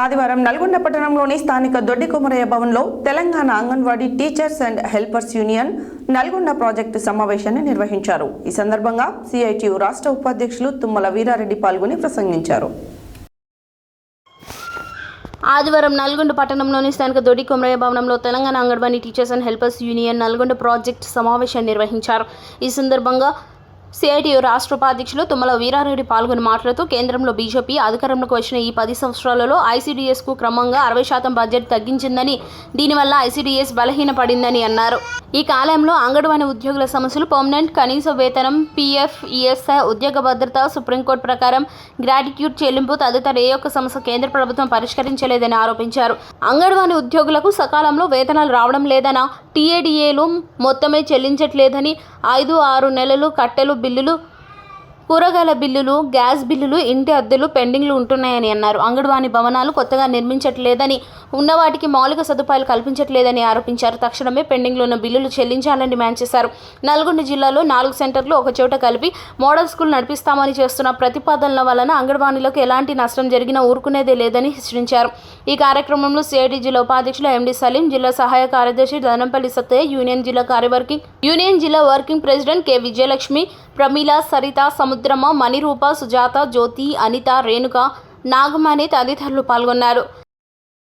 ఆదివారం నల్గొండ పట్టణంలోని స్థానిక దొడ్డి కొమరయ్య భవన్లో Telangana Anganwadi teachers and helpers union Nalgonda project సమావేశాన్ని నిర్వహించారు. ఈ సందర్భంగా సిఐటియు రాష్ట్ర ఉపాధ్యక్షులు తుమ్మల వీరారెడ్డి పాల్గొని ప్రసంగించారు. ఆదివారం నల్గొండ పట్టణంలోని స్థానిక దొడి కొమరయ్య భవనంలో Telangana Anganwadi teachers and helpers union Nalgonda project సమావేశాన్ని నిర్వహించారు. ఈ సందర్భంగా సిఐటియు రాష్ట్ర ఉపాధ్యక్షులు తుమ్మల వీరారెడ్డి పాల్గొని మాట్లాడుతూ కేంద్రంలో బీజేపీ అధికారంలోకి వచ్చిన ఈ పది సంవత్సరాలలో ఐసీడీఎస్కు క్రమంగా అరవై శాతం బడ్జెట్ తగ్గించిందని దీనివల్ల ఐసీడీఎస్ బలహీనపడిందని అన్నారు. ఈ కాలంలో అంగన్వాడీ ఉద్యోగుల సమస్యలు పర్మనెంట్ కనీస వేతనం పీఎఫ్ ఈఎస్ఐ ఉద్యోగ భద్రత సుప్రీంకోర్టు ప్రకారం గ్రాటిట్యూడ్ చెల్లింపు తదితర ఏ ఒక్క సమస్య కేంద్ర ప్రభుత్వం పరిష్కరించలేదని ఆరోపించారు. అంగన్వాడీ ఉద్యోగులకు సకాలంలో వేతనాలు రావడం లేదన టీఏడీఏలు మొత్తమే చెల్లించట్లేదని ఐదు ఆరు నెలలు కట్టెలు బిల్లులు కూరగాయల బిల్లులు గ్యాస్ బిల్లులు ఇంటి అద్దెలు పెండింగ్లు ఉంటున్నాయని అన్నారు. అంగన్వాడీ భవనాలు కొత్తగా నిర్మించట్లేదని ఉన్న వాటికి మౌలిక సదుపాయాలు కల్పించట్లేదని ఆరోపించారు. తక్షణమే పెండింగ్లో ఉన్న బిల్లులు చెల్లించాలని డిమాండ్ చేశారు. నల్గొండ జిల్లాలో నాలుగు సెంటర్లు ఒక చోట కలిపి మోడల్ స్కూల్ నడిపిస్తామని చేస్తున్న ప్రతిపాదనల వలన అంగన్వాడీలకు ఎలాంటి నష్టం జరిగినా ఊరుకునేదే లేదని హెచ్చరించారు. ఈ కార్యక్రమంలో సిఐడి జిల్లా ఉపాధ్యక్షులు ఎండి సలీం జిల్లా సహాయ కార్యదర్శి దనంపల్లి సత్తయ్య యూనియన్ జిల్లా కార్యవర్కింగ్ యూనియన్ జిల్లా working president K Vijayalakshmi Pramila Saritha Samudra Rudrama Manirupa Sujatha జ్యోతి అనిత రేణుక నాగమణి తదితరులు పాల్గొన్నారు.